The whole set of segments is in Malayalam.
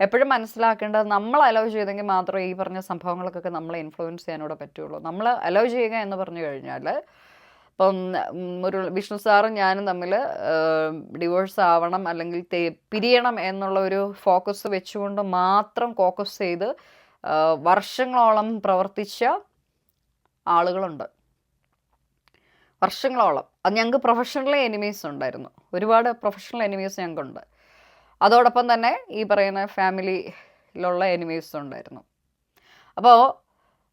എപ്പോഴും മനസ്സിലാക്കേണ്ടത് നമ്മൾ അലോ ചെയ്തെങ്കിൽ മാത്രമേ ഈ പറഞ്ഞ സംഭവങ്ങൾക്കൊക്കെ നമ്മളെ ഇൻഫ്ലുവൻസ് ചെയ്യാനൂടെ പറ്റുള്ളൂ. നമ്മൾ അലോ ചെയ്യുക എന്ന് പറഞ്ഞു കഴിഞ്ഞാൽ ഇപ്പം ഒരു വിഷ്ണു സാറും ഞാനും തമ്മിൽ ഡിവോഴ്സ് ആവണം അല്ലെങ്കിൽ പിരിയണം എന്നുള്ള ഒരു ഫോക്കസ് വെച്ചുകൊണ്ട് മാത്രം ഫോക്കസ് ചെയ്ത് വർഷങ്ങളോളം പ്രവർത്തിച്ച ആളുകളുണ്ട്. വർഷങ്ങളോളം. അത് ഞങ്ങൾക്ക് പ്രൊഫഷണൽ എനിമീസ് ഉണ്ടായിരുന്നു. ഒരുപാട് പ്രൊഫഷണൽ എനിമീസ് ഞങ്ങൾക്കുണ്ട്. അതോടൊപ്പം തന്നെ ഈ പറയുന്ന ഫാമിലിയിലുള്ള എനിമീസും ഉണ്ടായിരുന്നു. അപ്പോൾ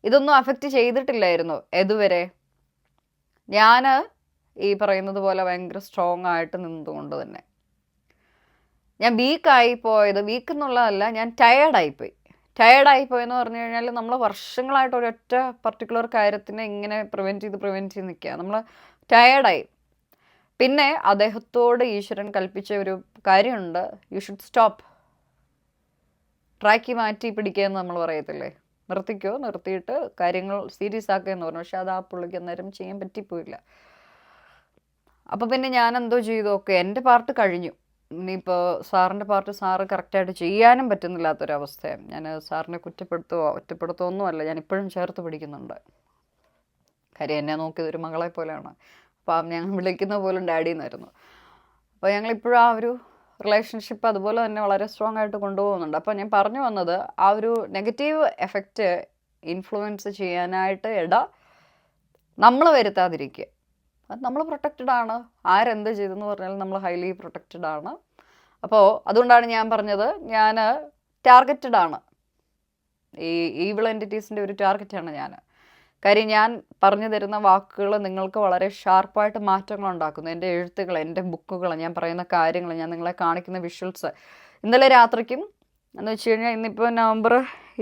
ഇതൊന്നും അഫക്റ്റ് ചെയ്തിട്ടില്ലായിരുന്നു എതുവരെ. ഞാൻ ഈ പറയുന്നത് പോലെ ഭയങ്കര സ്ട്രോങ് ആയിട്ട് നിന്നതുകൊണ്ട് തന്നെ. ഞാൻ വീക്കായി പോയത് വീക്ക് എന്നുള്ളതല്ല ഞാൻ ടയേർഡായിപ്പോയി ടയേർഡായി പോയെന്ന് പറഞ്ഞു കഴിഞ്ഞാൽ നമ്മൾ വർഷങ്ങളായിട്ട് ഒരൊറ്റ പർട്ടിക്കുലർ കാര്യത്തിനെ ഇങ്ങനെ പ്രിവെന്റ് ചെയ്ത് പ്രിവെന്റ് ചെയ്ത് നിൽക്കുക നമ്മൾ ടയേർഡായി പിന്നെ അദ്ദേഹത്തോട് ഈശ്വരൻ കൽപ്പിച്ച ഒരു കാര്യമുണ്ട്. യു ഷുഡ് സ്റ്റോപ്പ് ട്രാക്കി മാറ്റി പിടിക്കുക എന്ന് നമ്മൾ പറയത്തില്ലേ? നിർത്തിക്കോ? നിർത്തിയിട്ട് കാര്യങ്ങൾ സീരിയസ് ആക്കുക എന്ന് പറഞ്ഞു. പക്ഷെ അത് ആ പുള്ളിക്ക് അന്നേരം ചെയ്യാൻ പറ്റിപ്പോയില്ല. അപ്പോൾ പിന്നെ ഞാൻ എന്തോ ചെയ്തു? ഓക്കെ എന്റെ പാർട്ട് കഴിഞ്ഞു. ഇനിയിപ്പോൾ സാറിന്റെ പാർട്ട് സാറ് കറക്റ്റായിട്ട് ചെയ്യാനും പറ്റുന്നില്ലാത്തൊരവസ്ഥയാണ്. ഞാൻ സാറിനെ കുറ്റപ്പെടുത്തുകയോ ഒറ്റപ്പെടുത്തുകയോ ഒന്നുമല്ല. ഞാൻ ഇപ്പോഴും ചേർത്ത് പിടിക്കുന്നുണ്ട്. കാര്യം എന്നെ നോക്കിയത് ഒരു മകളെ പോലെയാണ്. അപ്പം ഞങ്ങൾ വിളിക്കുന്ന പോലും ഡാഡി എന്നായിരുന്നു. അപ്പോൾ ഞങ്ങളിപ്പോഴും ആ ഒരു റിലേഷൻഷിപ്പ് അതുപോലെ തന്നെ വളരെ സ്ട്രോങ് ആയിട്ട് കൊണ്ടുപോകുന്നുണ്ട്. അപ്പോൾ ഞാൻ പറഞ്ഞു വന്നത് ആ ഒരു നെഗറ്റീവ് എഫക്റ്റ് ഇൻഫ്ലുവൻസ് ചെയ്യാനായിട്ട് ഇട നമ്മൾ വരുത്താതിരിക്കുക. അത് നമ്മൾ പ്രൊട്ടക്റ്റഡ് ആണ്. ആരെന്ത് ചെയ്തെന്ന് പറഞ്ഞാൽ നമ്മൾ ഹൈലി പ്രൊട്ടക്റ്റഡ് ആണ്. അപ്പോൾ അതുകൊണ്ടാണ് ഞാൻ പറഞ്ഞത് ഞാൻ ടാർഗറ്റഡ് ആണ്. ഈ ഈവിൾ എന്റിറ്റീസിന്റെ ഒരു ടാർഗറ്റാണ് ഞാൻ കാര്യം ഞാൻ പറഞ്ഞു തരുന്ന വാക്കുകൾ നിങ്ങൾക്ക് വളരെ ഷാർപ്പായിട്ട് മാറ്റങ്ങൾ ഉണ്ടാക്കുന്നു. എന്റെ എഴുത്തുകൾ എന്റെ ബുക്കുകൾ ഞാൻ പറയുന്ന കാര്യങ്ങൾ ഞാൻ നിങ്ങളെ കാണിക്കുന്ന വിഷ്വൽസ് ഇന്നലെ രാത്രിക്കും എന്ന് വെച്ച് കഴിഞ്ഞാൽ ഇന്നിപ്പോൾ നവംബർ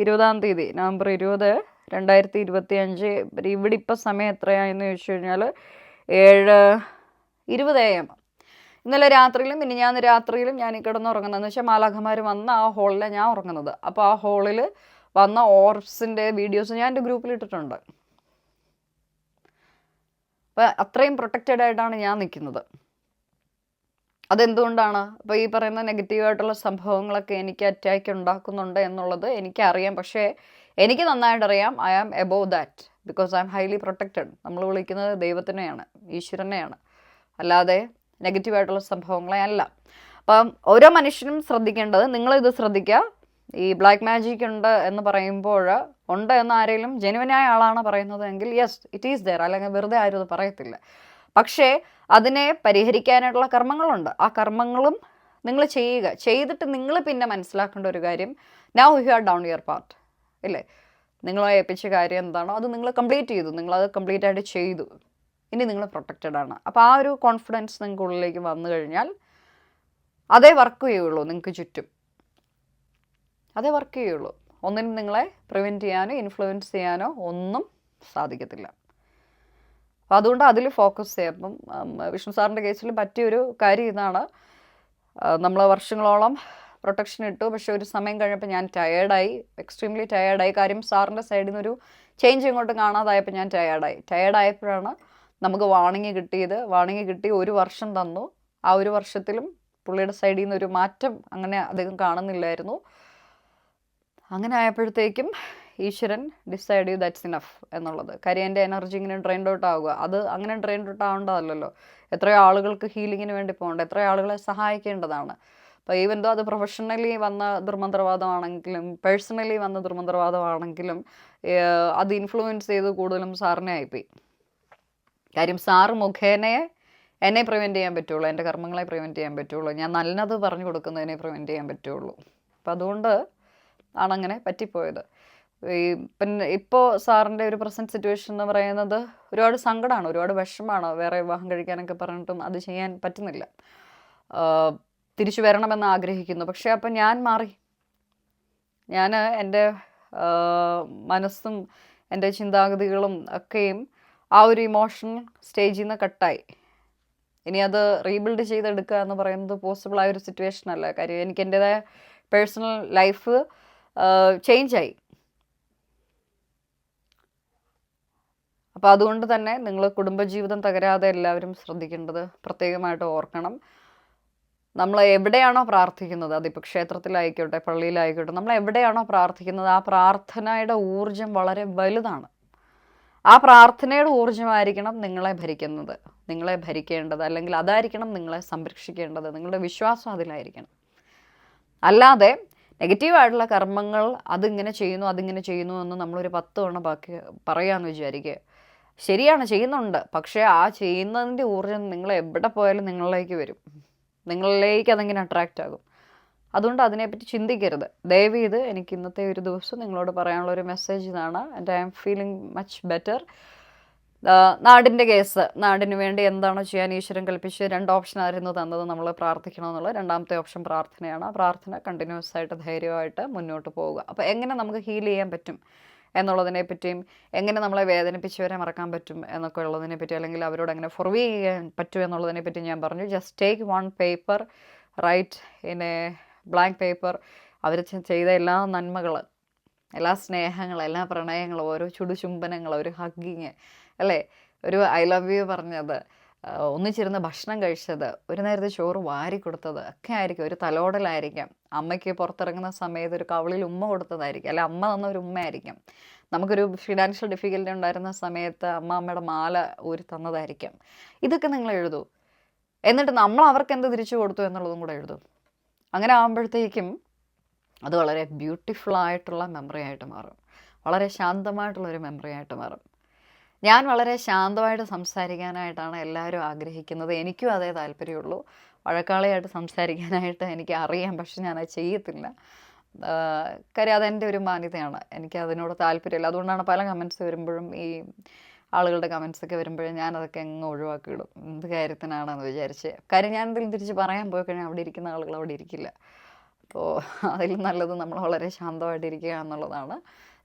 ഇരുപതാം തീയതി നവംബർ ഇരുപത് രണ്ടായിരത്തി ഇരുപത്തി അഞ്ച് ഇവിടെ ഇപ്പോൾ സമയം എത്രയാണെന്ന് ചോദിച്ചു കഴിഞ്ഞാൽ ഏഴ് ഇരുപത് എ ഇന്നലെ രാത്രിയിലും പിന്നെ ഞാൻ രാത്രിയിലും ഞാൻ കിടന്നുറങ്ങുന്നതെന്ന് വെച്ചാൽ മാലാഖമാർ വന്ന ആ ഹോളിലാണ് ഞാൻ ഉറങ്ങുന്നത്. അപ്പോൾ ആ ഹോളിൽ വന്ന ഓർബ്സിന്റെ വീഡിയോസ് ഞാൻ എന്റെ ഗ്രൂപ്പിൽ ഇട്ടിട്ടുണ്ട്. അപ്പോൾ അത്രയും പ്രൊട്ടക്റ്റഡ് ആയിട്ടാണ് ഞാൻ നിൽക്കുന്നത് അതെന്തുകൊണ്ടാണ്? അപ്പോൾ ഈ പറയുന്ന നെഗറ്റീവായിട്ടുള്ള സംഭവങ്ങളൊക്കെ എനിക്ക് അറ്റാക്ക് ഉണ്ടാക്കുന്നുണ്ട് എന്നുള്ളത് എനിക്കറിയാം. പക്ഷേ എനിക്ക് നന്നായിട്ട് അറിയാം. I am above that because I am highly protected നമ്മൾ വിളിക്കുന്നത് ദൈവത്തിനെയാണ് ഈശ്വരനെയാണ്. അല്ലാതെ നെഗറ്റീവായിട്ടുള്ള സംഭവങ്ങളെ അല്ല. അപ്പം ഓരോ മനുഷ്യനും ശ്രദ്ധിക്കേണ്ടത് നിങ്ങളിത് ശ്രദ്ധിക്കുക ഈ ബ്ലാക്ക് മാജിക് ഉണ്ട് എന്ന് പറയുമ്പോൾ ഉണ്ട് എന്ന് ആരെങ്കിലും ജെനുവനായ ആളാണ് പറയുന്നത് എങ്കിൽ യെസ് ഇറ്റ് ഈസ് ദർ അല്ലെങ്കിൽ വെറുതെ ആരും അത് പറയത്തില്ല. പക്ഷേ അതിനെ പരിഹരിക്കാനായിട്ടുള്ള കർമ്മങ്ങളുണ്ട്. ആ കർമ്മങ്ങളും നിങ്ങൾ ചെയ്യുക. ചെയ്തിട്ട് നിങ്ങൾ പിന്നെ മനസ്സിലാക്കേണ്ട ഒരു കാര്യം now you are down your part ഇല്ലേ? നിങ്ങളെ ഏൽപ്പിച്ച കാര്യം എന്താണോ അത് നിങ്ങൾ കംപ്ലീറ്റ് ചെയ്തു. നിങ്ങളത് കംപ്ലീറ്റ് ആയിട്ട് ചെയ്തു. ഇനി നിങ്ങൾ പ്രൊട്ടക്റ്റഡ് ആണ്. അപ്പോൾ ആ ഒരു കോൺഫിഡൻസ് നിങ്ങൾക്ക് ഉള്ളിലേക്ക് വന്നു കഴിഞ്ഞാൽ അതേ വർക്ക് ചെയ്യുള്ളൂ. നിങ്ങൾക്ക് ചുറ്റും. അതേ വർക്ക് ചെയ്യുള്ളൂ. ഒന്നിനും നിങ്ങളെ പ്രിവെന്റ് ചെയ്യാനോ ഇൻഫ്ലുവൻസ് ചെയ്യാനോ ഒന്നും സാധിക്കത്തില്ല. അപ്പോൾ അതുകൊണ്ട് അതിൽ ഫോക്കസ് ചെയ്യാം അപ്പം വിഷ്ണു സാറിന്റെ കേസിൽ പറ്റിയൊരു കാര്യം ഇതാണ്. നമ്മൾ വർഷങ്ങളോളം പ്രൊട്ടക്ഷൻ ഇട്ടു. പക്ഷെ ഒരു സമയം കഴിഞ്ഞപ്പോൾ ഞാൻ ടയേർഡായി എക്സ്ട്രീംലി ടയേർഡായി കാര്യം സാറിന്റെ സൈഡിൽ നിന്നൊരു ചേഞ്ച് ഇങ്ങോട്ട് കാണാതായപ്പോൾ ഞാൻ ടയേർഡായി ടയേർഡായപ്പോഴാണ് നമുക്ക് വാണിങ് കിട്ടിയത്. വാണിങ് കിട്ടി ഒരു വർഷം തന്നു. ആ ഒരു വർഷത്തിലും പുള്ളിയുടെ സൈഡിൽ നിന്ന് ഒരു മാറ്റം അങ്ങനെ അധികം കാണുന്നില്ലായിരുന്നു. അങ്ങനെ ആയപ്പോഴത്തേക്കും ഈശ്വരൻ ഡിസൈഡ് ചെയ്തു ദാറ്റ്സ് ഇനഫ് എന്നുള്ളത്. കാര്യം എന്റെ എനർജി ഇങ്ങനെ ഡ്രെയിൻഡ് ഔട്ട് ആവുക. അത് അങ്ങനെ ഡ്രെയിൻഡ് ഔട്ട് ആവേണ്ടതല്ലോ എത്രയോ ആളുകൾക്ക് ഹീലിങ്ങിന് വേണ്ടി പോകേണ്ട. എത്രയോ ആളുകളെ സഹായിക്കേണ്ടതാണ്. അപ്പോൾ ഈവൻ ദോ അത് പ്രൊഫഷണലി വന്ന ദുർമന്ത്രവാദമാണെങ്കിലും പേഴ്സണലി വന്ന ദുർമന്ത്രവാദമാണെങ്കിലും അത് ഇൻഫ്ലുവൻസ് ചെയ്ത് കൂടുതലും സാറിനെ ആയിപ്പോയി. കാര്യം സാറ് മുഖേനയെ എന്നെ പ്രിവെന്റ് ചെയ്യാൻ പറ്റുള്ളൂ. എന്റെ കർമ്മങ്ങളെ പ്രിവെന്റ് ചെയ്യാൻ പറ്റുള്ളൂ. ഞാൻ നല്ലത് പറഞ്ഞു കൊടുക്കുന്നതിനെ പ്രിവെന്റ് ചെയ്യാൻ പറ്റുള്ളൂ. അപ്പം അതുകൊണ്ട് ആണങ്ങനെ പറ്റിപ്പോയത്. ഈ പിന്നെ ഇപ്പോൾ സാറിന്റെ ഒരു പ്രസന്റ് സിറ്റുവേഷൻ എന്ന് പറയുന്നത് ഒരുപാട് സങ്കടമാണ് ഒരുപാട് വിഷമാണ് വേറെ വിവാഹം കഴിക്കാനൊക്കെ പറഞ്ഞിട്ടും അത് ചെയ്യാൻ പറ്റുന്നില്ല. തിരിച്ചു വരണമെന്ന് ആഗ്രഹിക്കുന്നു. പക്ഷേ അപ്പം ഞാൻ മാറി. ഞാൻ എന്റെ മനസ്സും എന്റെ ചിന്താഗതികളും ഒക്കെയും ആ ഒരു ഇമോഷണൽ സ്റ്റേജിൽ നിന്ന് കട്ടായി. ഇനി അത് റീബിൽഡ് ചെയ്തെടുക്കുക എന്ന് പറയുന്നത് പോസിബിൾ ആയ ഒരു സിറ്റുവേഷൻ അല്ല. കാര്യം എനിക്ക് എന്റെതായ പേഴ്സണൽ ലൈഫ് ചേഞ്ചായി. അപ്പോൾ അതുകൊണ്ട് തന്നെ നിങ്ങൾ കുടുംബജീവിതം തകരാതെ എല്ലാവരും ശ്രദ്ധിക്കേണ്ടത് പ്രത്യേകമായിട്ട് ഓർക്കണം. നമ്മൾ എവിടെയാണോ പ്രാർത്ഥിക്കുന്നത് അതിപ്പോൾ ക്ഷേത്രത്തിലായിക്കോട്ടെ പള്ളിയിലായിക്കോട്ടെ നമ്മൾ എവിടെയാണോ പ്രാർത്ഥിക്കുന്നത് ആ പ്രാർത്ഥനയുടെ ഊർജം വളരെ വലുതാണ്. ആ പ്രാർത്ഥനയുടെ ഊർജമായിരിക്കണം നിങ്ങളെ ഭരിക്കുന്നത് നിങ്ങളെ ഭരിക്കേണ്ടത് അല്ലെങ്കിൽ അതായിരിക്കണം നിങ്ങളെ സംരക്ഷിക്കേണ്ടത് നിങ്ങളുടെ വിശ്വാസം അതിലായിരിക്കണം. അല്ലാതെ നെഗറ്റീവായിട്ടുള്ള കർമ്മങ്ങൾ അതിങ്ങനെ ചെയ്യുന്നു അതിങ്ങനെ ചെയ്യുന്നു എന്ന് നമ്മളൊരു പത്ത് തവണ ബാക്കി പറയാമെന്ന് വിചാരിക്കുക. ശരിയാണ് ചെയ്യുന്നുണ്ട്. പക്ഷേ ആ ചെയ്യുന്നതിന്റെ ഊർജം നിങ്ങൾ എവിടെ പോയാലും നിങ്ങളിലേക്ക് വരും. നിങ്ങളിലേക്ക് അതിങ്ങനെ അട്രാക്റ്റ് ആകും? അതുകൊണ്ട് അതിനെപ്പറ്റി ചിന്തിക്കരുത്. ദയവ് ചെയ്ത് എനിക്ക് ഇന്നത്തെ ഒരു ദിവസം നിങ്ങളോട് പറയാനുള്ള ഒരു മെസ്സേജ് ഇതാണ്. And I am feeling much better നാടിന്റെ കേസ് നാടിന് വേണ്ടി എന്താണോ ചെയ്യാൻ ഈശ്വരൻ കൽപ്പിച്ച് രണ്ട് ഓപ്ഷൻ ആയിരുന്നു തന്നത്. നമ്മൾ പ്രാർത്ഥിക്കണമെന്നുള്ളത് രണ്ടാമത്തെ ഓപ്ഷൻ പ്രാർത്ഥനയാണ്. ആ പ്രാർത്ഥന കണ്ടിന്യൂസ് ആയിട്ട് ധൈര്യമായിട്ട് മുന്നോട്ട് പോവുക. അപ്പോൾ എങ്ങനെ നമുക്ക് ഹീൽ ചെയ്യാൻ പറ്റും എന്നുള്ളതിനെ പറ്റിയും എങ്ങനെ നമ്മളെ വേദനിപ്പിച്ചവരെ മറക്കാൻ പറ്റും എന്നൊക്കെ ഉള്ളതിനെ പറ്റി അല്ലെങ്കിൽ അവരോട് എങ്ങനെ ഫൊർവീ ചെയ്യാൻ പറ്റും എന്നുള്ളതിനെ പറ്റി ഞാൻ പറഞ്ഞു. Just take one paper write in a blank paper അവർ ചെയ്ത എല്ലാ നന്മകൾ എല്ലാ സ്നേഹങ്ങളും എല്ലാ പ്രണയങ്ങളും ഓരോ ചുടുചുംബനങ്ങളും ഒരു ഹഗ്ഗിങ് അല്ലേ? ഒരു ഐ ലവ് യു പറഞ്ഞത് ഒന്നിച്ചിരുന്ന് ഭക്ഷണം കഴിച്ചത് ഒരു നേരത്തെ ചോറ് വാരി കൊടുത്തത് ഒക്കെ ആയിരിക്കും. ഒരു തലോടലായിരിക്കാം. അമ്മയ്ക്ക് പുറത്തിറങ്ങുന്ന സമയത്ത് ഒരു കവളിൽ ഉമ്മ കൊടുത്തതായിരിക്കും. അല്ലെ അമ്മ തന്ന ഒരു ഉമ്മയായിരിക്കും. നമുക്കൊരു ഫിനാൻഷ്യൽ ഡിഫിക്കൽറ്റി ഉണ്ടായിരുന്ന സമയത്ത് അമ്മ അമ്മയുടെ മാല ഊരി തന്നതായിരിക്കും. ഇതൊക്കെ നിങ്ങൾ എഴുതൂ. എന്നിട്ട് നമ്മൾ അവർക്ക് എന്ത് തിരിച്ചു കൊടുത്തു എന്നുള്ളതും കൂടെ എഴുതും. അങ്ങനെ ആകുമ്പോഴത്തേക്കും അത് വളരെ ബ്യൂട്ടിഫുൾ ആയിട്ടുള്ള മെമ്മറി ആയിട്ട് മാറും. വളരെ ശാന്തമായിട്ടുള്ളൊരു മെമ്മറി ആയിട്ട് മാറും. ഞാൻ വളരെ ശാന്തമായിട്ട് സംസാരിക്കാനായിട്ടാണ് എല്ലാവരും ആഗ്രഹിക്കുന്നത്. എനിക്കും അതേ താല്പര്യമുള്ളൂ. വഴക്കാളിയായിട്ട് സംസാരിക്കാനായിട്ട് എനിക്ക് അറിയാം പക്ഷെ ഞാൻ അത് ചെയ്യത്തില്ല. കാര്യം അതെന്റെ ഒരു മാന്യതയാണ്. എനിക്ക് അതിനോട് താല്പര്യമില്ല. അതുകൊണ്ടാണ് പല കമൻസ് വരുമ്പോഴും ഈ ആളുകളുടെ കമൻസ് ഒക്കെ വരുമ്പോഴും ഞാനതൊക്കെ എങ്ങ് ഒഴിവാക്കിയിടും. എന്ത് കാര്യത്തിനാണെന്ന് വിചാരിച്ച്. കാര്യം ഞാൻ എന്തെങ്കിലും തിരിച്ച് പറയാൻ പോയി കഴിഞ്ഞാൽ അവിടെ ഇരിക്കുന്ന ആളുകൾ അവിടെ ഇരിക്കില്ല. അപ്പോൾ അതിൽ നല്ലത് നമ്മൾ വളരെ ശാന്തമായിട്ടിരിക്കുക എന്നുള്ളതാണ്.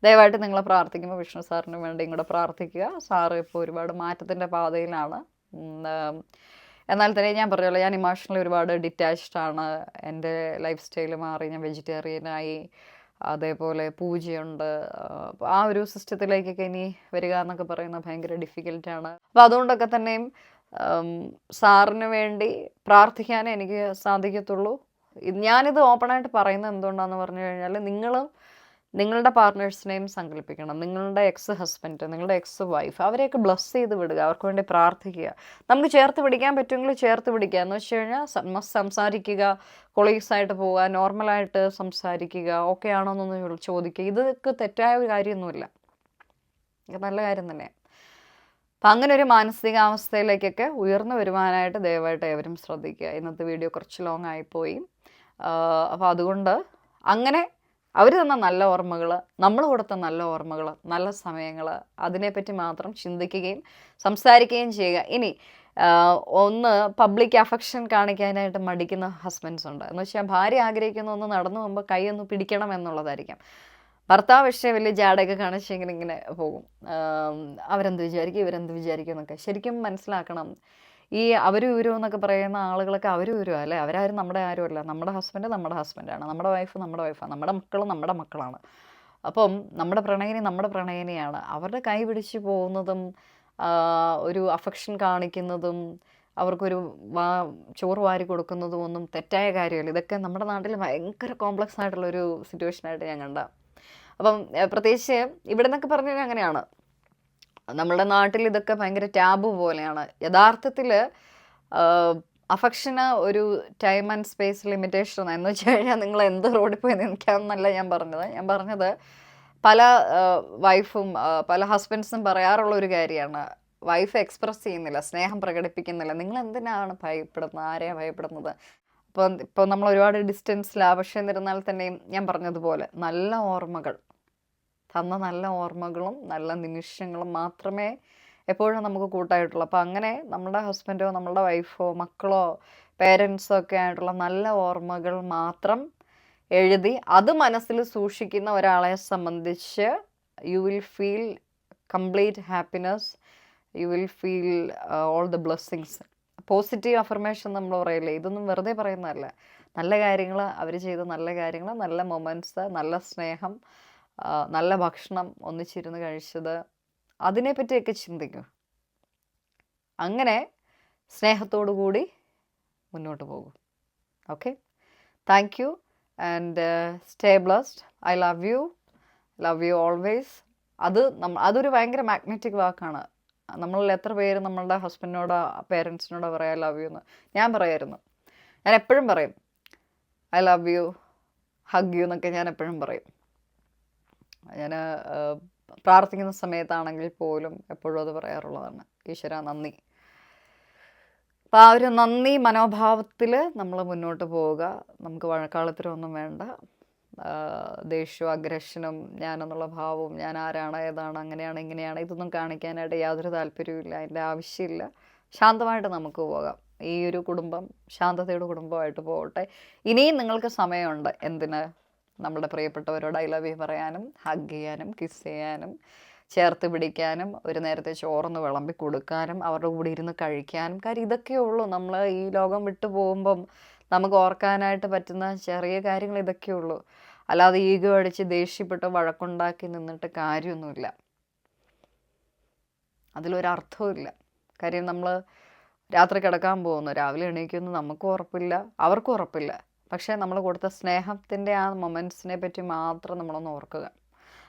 ദയവായിട്ട് നിങ്ങൾ പ്രാർത്ഥിക്കുമ്പോൾ വിഷ്ണു സാറിന് വേണ്ടിയും കൂടെ പ്രാർത്ഥിക്കുക. സാറ് ഇപ്പോൾ ഒരുപാട് മാറ്റത്തിന്റെ പാതയിലാണ്. എന്നാൽ തന്നെ ഞാൻ പറയുള്ളൂ ഞാൻ ഇമോഷണലി ഒരുപാട് ഡിറ്റാച്ച്ഡ് ആണ്. എന്റെ ലൈഫ് സ്റ്റൈൽ മാറി. ഞാൻ വെജിറ്റേറിയനായി അതേപോലെ പൂജയുണ്ട്. ആ ഒരു സിസ്റ്റത്തിലേക്കൊക്കെ ഇനി വരിക എന്നൊക്കെ പറയുന്നത് ഭയങ്കര ഡിഫിക്കൽട്ടാണ് അപ്പോൾ അതുകൊണ്ടൊക്കെ തന്നെയും സാറിന് വേണ്ടി പ്രാർത്ഥിക്കാനേ എനിക്ക് സാധിക്കത്തുള്ളൂ. ഞാനിത് ഓപ്പണായിട്ട് പറയുന്നത് എന്തുകൊണ്ടാന്ന് പറഞ്ഞു കഴിഞ്ഞാൽ നിങ്ങളും നിങ്ങളുടെ പാർട്ട്നേഴ്സിനെയും സങ്കല്പിക്കണം. നിങ്ങളുടെ എക്സ് ഹസ്ബൻഡ് നിങ്ങളുടെ എക്സ് വൈഫ് അവരെയൊക്കെ ബ്ലസ് ചെയ്ത് വിടുക. അവർക്ക് വേണ്ടി പ്രാർത്ഥിക്കുക. നമുക്ക് ചേർത്ത് പിടിക്കാൻ പറ്റുമെങ്കിൽ ചേർത്ത് പിടിക്കുക. എന്ന് വെച്ച് കഴിഞ്ഞാൽ സംസാരിക്കുക കൊളീഗ്സായിട്ട് പോവുക നോർമലായിട്ട് സംസാരിക്കുക ഓക്കെ ആണോ എന്നൊന്ന് ചോദിക്കുക. ഇതൊക്കെ തെറ്റായ ഒരു കാര്യമൊന്നുമില്ല. നല്ല കാര്യം തന്നെ അപ്പം അങ്ങനെ ഒരു മാനസികാവസ്ഥയിലേക്കൊക്കെ ഉയർന്നു വരുവാനായിട്ട് ദയവായിട്ട് ഏവരും ശ്രദ്ധിക്കുക. ഇന്നത്തെ വീഡിയോ കുറച്ച് ലോങ് ആയിപ്പോയി അപ്പോൾ അതുകൊണ്ട് അങ്ങനെ അവർ തന്ന നല്ല ഓർമ്മകൾ നമ്മൾ കൊടുത്ത നല്ല ഓർമ്മകൾ നല്ല സമയങ്ങൾ അതിനെപ്പറ്റി മാത്രം ചിന്തിക്കുകയും സംസാരിക്കുകയും ചെയ്യുക. ഇനി ഒന്ന് പബ്ലിക് അഫക്ഷൻ കാണിക്കാനായിട്ട് മടിക്കുന്ന ഹസ്ബൻഡ്സ് ഉണ്ട്. എന്ന് വെച്ചാൽ ഭാര്യ ആഗ്രഹിക്കുന്ന ഒന്ന് നടന്നു പോകുമ്പോൾ കൈ ഒന്ന് പിടിക്കണം എന്നുള്ളതായിരിക്കാം. ഭർത്താവ് പക്ഷേ വലിയ ജാടയൊക്കെ കാണിച്ചെങ്കിൽ ഇങ്ങനെ പോകും. അവരെന്ത് വിചാരിക്കും? ഇവരെന്ത് വിചാരിക്കും എന്നൊക്കെ ശരിക്കും മനസ്സിലാക്കണം. ഈ അവരും ഇവരും എന്നൊക്കെ പറയുന്ന ആളുകളൊക്കെ അവരും ഇവരും അല്ലേ? അവരാരും നമ്മുടെ ആരുമല്ല നമ്മുടെ ഹസ്ബൻഡ് നമ്മുടെ ഹസ്ബൻഡാണ് നമ്മുടെ വൈഫ് നമ്മുടെ വൈഫാണ് നമ്മുടെ മക്കളും നമ്മുടെ മക്കളാണ്. അപ്പം നമ്മുടെ പ്രണയിനി നമ്മുടെ പ്രണയിനിയാണ്. അവരുടെ കൈ പിടിച്ച് പോകുന്നതും ഒരു അഫക്ഷൻ കാണിക്കുന്നതും അവർക്കൊരു വാ ചോറ് വാരി കൊടുക്കുന്നതും ഒന്നും തെറ്റായ കാര്യമല്ല. ഇതൊക്കെ നമ്മുടെ നാട്ടിൽ ഭയങ്കര കോംപ്ലക്സ് ആയിട്ടുള്ളൊരു സിറ്റുവേഷനായിട്ട് ഞാൻ കണ്ട. അപ്പം പ്രത്യേകിച്ച് ഇവിടെ നിന്നൊക്കെ പറഞ്ഞു അങ്ങനെയാണ്. നമ്മുടെ നാട്ടിൽ ഇതൊക്കെ ഭയങ്കര ടാബു പോലെയാണ്. യഥാർത്ഥത്തിൽ അഫക്ഷന് ഒരു ടൈം ആൻഡ് സ്പേസ് ലിമിറ്റേഷൻ എന്ന് വെച്ച് കഴിഞ്ഞാൽ നിങ്ങൾ എന്ത് റോഡിൽ പോയി നിൽക്കാമെന്നല്ല ഞാൻ പറഞ്ഞത്. ഞാൻ പറഞ്ഞത് പല വൈഫും പല ഹസ്ബൻഡ്സും പറയാറുള്ള ഒരു കാര്യമാണ്. വൈഫ് എക്സ്പ്രസ് ചെയ്യുന്നില്ല സ്നേഹം പ്രകടിപ്പിക്കുന്നില്ല. നിങ്ങൾ എന്തിനാണ് ഭയപ്പെടുന്നത്? ആരെയാണ് ഭയപ്പെടുന്നത്? അപ്പോൾ ഇപ്പോൾ നമ്മൾ ഒരുപാട് ഡിസ്റ്റൻസിലാണ് പക്ഷേ എന്നിരുന്നാൽ തന്നെയും ഞാൻ പറഞ്ഞതുപോലെ നല്ല ഓർമ്മകൾ. തന്ന നല്ല ഓർമ്മകളും നല്ല നിമിഷങ്ങളും മാത്രമേ എപ്പോഴും നമുക്ക് കൂട്ടായിട്ടുള്ളൂ. അപ്പോൾ അങ്ങനെ നമ്മുടെ ഹസ്ബൻഡോ നമ്മളുടെ വൈഫോ മക്കളോ പേരൻസോ ഒക്കെ ആയിട്ടുള്ള നല്ല ഓർമ്മകൾ മാത്രം എഴുതി അത് മനസ്സിൽ സൂക്ഷിക്കുന്ന ഒരാളെ സംബന്ധിച്ച് you will feel complete happiness you will feel all the blessings positive affirmation നമ്മൾ പറയില്ലേ? ഇതൊന്നും വെറുതെ പറയുന്നതല്ല. നല്ല കാര്യങ്ങൾ അവർ ചെയ്ത നല്ല കാര്യങ്ങൾ നല്ല മൊമെന്റ്സ് നല്ല സ്നേഹം നല്ല ഭക്ഷണം ഒന്നിച്ചിരുന്ന് കഴിച്ചത് അതിനെപ്പറ്റിയൊക്കെ ചിന്തിക്കും. അങ്ങനെ സ്നേഹത്തോടു കൂടി മുന്നോട്ട് പോകും. Okay thank you and stay blessed I love you love you always അത് നമ്മ അതൊരു ഭയങ്കര മാഗ്നറ്റിക് വാക്കാണ്. നമ്മളിൽ എത്ര പേര് നമ്മളുടെ ഹസ്ബൻഡിനോടോ പേരൻസിനോടോ പറയാം ഐ ലവ് യു എന്ന്. ഞാൻ പറയായിരുന്നു. ഞാൻ എപ്പോഴും പറയും. I love you hug you എന്നൊക്കെ ഞാൻ എപ്പോഴും പറയും. ഞാൻ പ്രാർത്ഥിക്കുന്ന സമയത്താണെങ്കിൽ പോലും എപ്പോഴും അത് പറയാറുള്ളതാണ്. ഈശ്വര നന്ദി. അപ്പോൾ ആ ഒരു നന്ദി മനോഭാവത്തിൽ നമ്മൾ മുന്നോട്ട് പോവുക. നമുക്ക് വഴക്കാളത്തിലൊന്നും വേണ്ട. ദേഷ്യവും അഗ്രഷനും ഞാനെന്നുള്ള ഭാവവും ഞാൻ ആരാണ് ഏതാണ് അങ്ങനെയാണ് ഇങ്ങനെയാണ് ഇതൊന്നും കാണിക്കാനായിട്ട് യാതൊരു താല്പര്യവുമില്ല അതിന്റെ ആവശ്യമില്ല. ശാന്തമായിട്ട് നമുക്ക് പോകാം. ഈ ഒരു കുടുംബം ശാന്തതയുടെ കുടുംബമായിട്ട് പോകട്ടെ. ഇനിയും നിങ്ങൾക്ക് സമയമുണ്ട് എന്തിന്? നമ്മുടെ പ്രിയപ്പെട്ടവരോട് ഐ ലവ് യു പറയാനും ഹഗ് ചെയ്യാനും കിസ് ചെയ്യാനും ചേർത്ത് പിടിക്കാനും ഒരു നേരത്തെ ചോറൊന്ന് വിളമ്പി കൊടുക്കാനും അവരുടെ കൂടെ ഇരുന്ന് കഴിക്കാനും. കാര്യം ഇതൊക്കെ ഉള്ളൂ. നമ്മൾ ഈ ലോകം വിട്ടു പോകുമ്പം നമുക്ക് ഓർക്കാനായിട്ട് പറ്റുന്ന ചെറിയ കാര്യങ്ങൾ ഇതൊക്കെ ഉള്ളൂ. അല്ലാതെ ഈഗോ അടിച്ച് ദേഷ്യപ്പെട്ട് വഴക്കുണ്ടാക്കി നിന്നിട്ട് കാര്യമൊന്നുമില്ല. അതിലൊരർത്ഥവും ഇല്ല. കാര്യം നമ്മൾ രാത്രി കിടക്കാൻ പോകുന്നു. രാവിലെ എണീക്കുന്നു. നമുക്കും ഉറപ്പില്ല. അവർക്കും ഉറപ്പില്ല. പക്ഷേ നമ്മൾ കൊടുത്ത സ്നേഹത്തിന്റെ ആ മൊമെന്റ്സിനെ പറ്റി മാത്രം നമ്മളൊന്ന് ഓർക്കുക.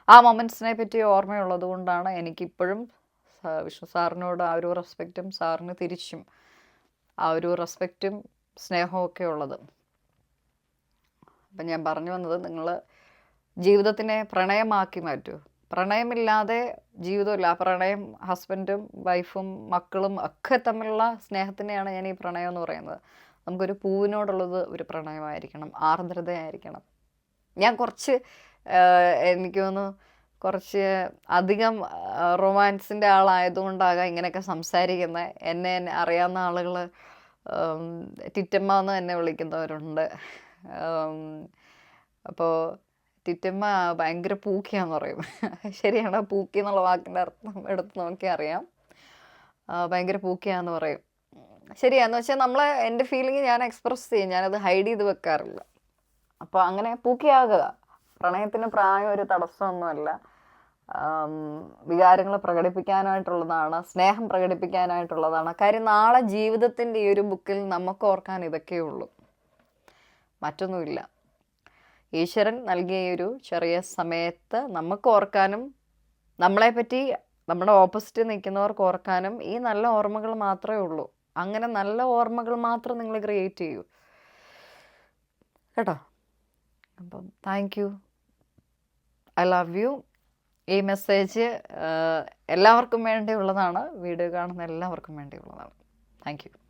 ആ മൊമെന്റ്സിനെ പറ്റി ഓർമ്മയുള്ളത് കൊണ്ടാണ് എനിക്കിപ്പോഴും വിഷ്ണു സാറിനോട് ആ ഒരു റെസ്പെക്റ്റും സാറിന് തിരിച്ചും ആ ഒരു റെസ്പെക്റ്റും സ്നേഹവും ഒക്കെ ഉള്ളത്. അപ്പം ഞാൻ പറഞ്ഞു വന്നത് നിങ്ങൾ ജീവിതത്തിനെ പ്രണയമാക്കി മാറ്റൂ. പ്രണയമില്ലാതെ ജീവിതമില്ല. ആ പ്രണയം ഹസ്ബൻഡും വൈഫും മക്കളും ഒക്കെ തമ്മിലുള്ള സ്നേഹത്തിനെയാണ് ഞാൻ ഈ പ്രണയം എന്ന് പറയുന്നത്. നമുക്കൊരു പൂവിനോടുള്ളത് ഒരു പ്രണയമായിരിക്കണം ആർദ്രതയായിരിക്കണം. ഞാൻ കുറച്ച് എനിക്ക് തോന്നുന്നു കുറച്ച് അധികം റൊമാൻസിന്റെ ആളായതുകൊണ്ടാകാം ഇങ്ങനെയൊക്കെ സംസാരിക്കുന്നത്. എന്നെ അറിയാവുന്ന ആളുകൾ ടിറ്റമ്മ എന്ന് എന്നെ വിളിക്കുന്നവരുണ്ട്. അപ്പോൾ ടിറ്റമ്മ ഭയങ്കര പൂക്കിയാന്ന് പറയും. ശരിയാണ് പൂക്കി എന്നുള്ള വാക്കിന്റെ അർത്ഥം എടുത്ത് നോക്കിയാൽ അറിയാം ഭയങ്കര പൂക്കിയാന്ന് പറയും. ശരിയാന്ന് വെച്ചാൽ നമ്മളെ എന്റെ ഫീലിംഗ് ഞാൻ എക്സ്പ്രസ് ചെയ്യും. ഞാനത് ഹൈഡ് ചെയ്ത് വെക്കാറില്ല. അപ്പോൾ അങ്ങനെ പൂക്കിയാകുക. പ്രണയത്തിന് പ്രായം ഒരു തടസ്സമൊന്നുമല്ല. വികാരങ്ങൾ പ്രകടിപ്പിക്കാനായിട്ടുള്ളതാണ് സ്നേഹം പ്രകടിപ്പിക്കാനായിട്ടുള്ളതാണ്. കാര്യം നാളെ ജീവിതത്തിന്റെ ഈ ഒരു ബുക്കിൽ നമുക്ക് ഓർക്കാൻ ഇതൊക്കെയേ ഉള്ളൂ. മറ്റൊന്നുമില്ല. ഈശ്വരൻ നൽകിയ ഒരു ചെറിയ സമയത്ത് നമുക്ക് ഓർക്കാനും നമ്മളെപ്പറ്റി നമ്മുടെ ഓപ്പോസിറ്റ് നിൽക്കുന്നവർക്ക് ഓർക്കാനും ഈ നല്ല ഓർമ്മകൾ മാത്രമേ ഉള്ളൂ. അങ്ങനെ നല്ല ഓർമ്മകൾ മാത്രം നിങ്ങൾ ക്രിയേറ്റ് ചെയ്യൂ. കേട്ടോ? അപ്പം thank you I love you ഈ മെസ്സേജ് എല്ലാവർക്കും വേണ്ടിയുള്ളതാണ്. വീഡിയോ കാണുന്ന എല്ലാവർക്കും വേണ്ടിയുള്ളതാണ്. Thank you